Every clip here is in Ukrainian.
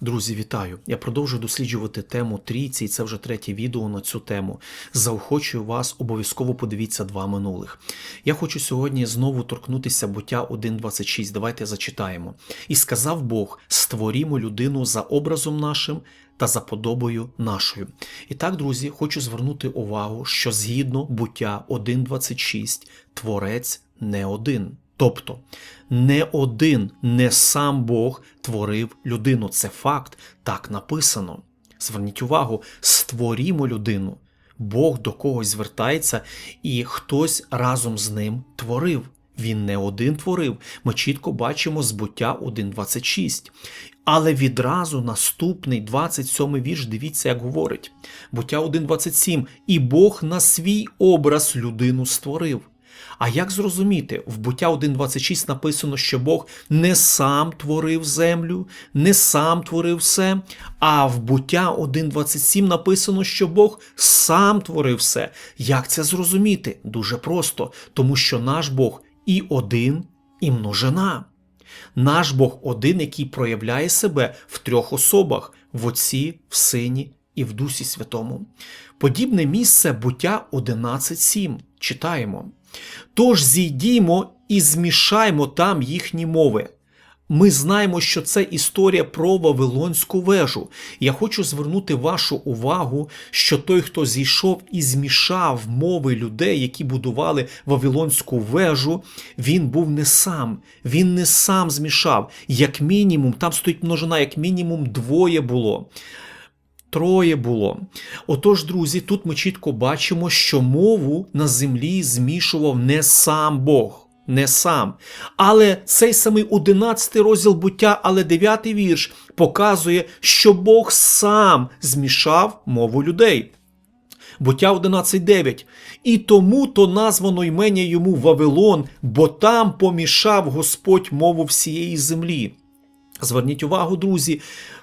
Друзі, вітаю! Я продовжую досліджувати тему трійці, і це вже третє відео на цю тему. Заохочую вас, обов'язково подивіться два минулих. Я хочу сьогодні знову торкнутися буття 1.26. Давайте зачитаємо. І сказав Бог: створімо людину за образом нашим та за подобою нашою. І так, друзі, хочу звернути увагу, що згідно буття 1.26 творець не один. Тобто не один, не сам Бог творив людину. Це факт, так написано. Зверніть увагу, створімо людину. Бог до когось звертається, і хтось разом з ним творив. Він не один творив. Ми чітко бачимо збуття 1.26. Але відразу наступний 27 вірш, дивіться, як говорить. Буття 1.27. І Бог на свій образ людину створив. А як зрозуміти, в буття 1.26 написано, що Бог не сам творив землю, не сам творив все, а в буття 1.27 написано, що Бог сам творив все. Як це зрозуміти? Дуже просто, тому що наш Бог і один, і множина. Наш Бог один, який проявляє себе в трьох особах в Отці, в Сині і в Дусі Святому. Подібне місце буття 11.7. Читаємо. Тож зійдімо і змішаймо там їхні мови. Ми знаємо, що це історія про Вавилонську вежу. Я хочу звернути вашу увагу, що той, хто зійшов і змішав мови людей, які будували Вавилонську вежу, він був не сам. Він не сам змішав. Як мінімум, там стоїть множина, як мінімум двоє було. Троє було. Отож, друзі, тут ми чітко бачимо, що мову на землі змішував не сам Бог, не сам. Але цей самий 11 розділ буття, але 9 вірш показує, що Бог сам змішав мову людей. Буття 11.9. І тому то названо ймення йому Вавилон, бо там помішав Господь мову всієї землі. Зверніть увагу, друзі,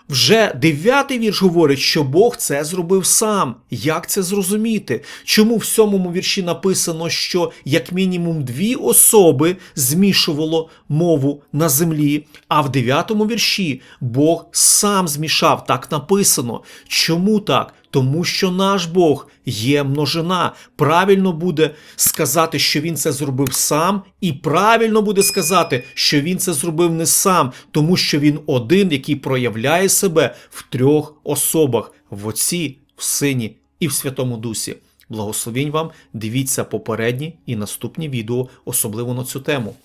вже дев'ятий вірш говорить, що Бог це зробив сам. Як це зрозуміти? Чому в сьомому вірші написано, що як мінімум дві особи змішувало мову на землі, а в дев'ятому вірші Бог сам змішав, так написано. Чому так? Тому що наш Бог є множина. Правильно буде сказати, що він це зробив сам, і правильно буде сказати, що він це зробив не сам, тому що він один, який проявляє себе в трьох особах: в Отці, в Сині і в Святому Дусі. Благословінь вам, дивіться попередні і наступні відео, особливо на цю тему.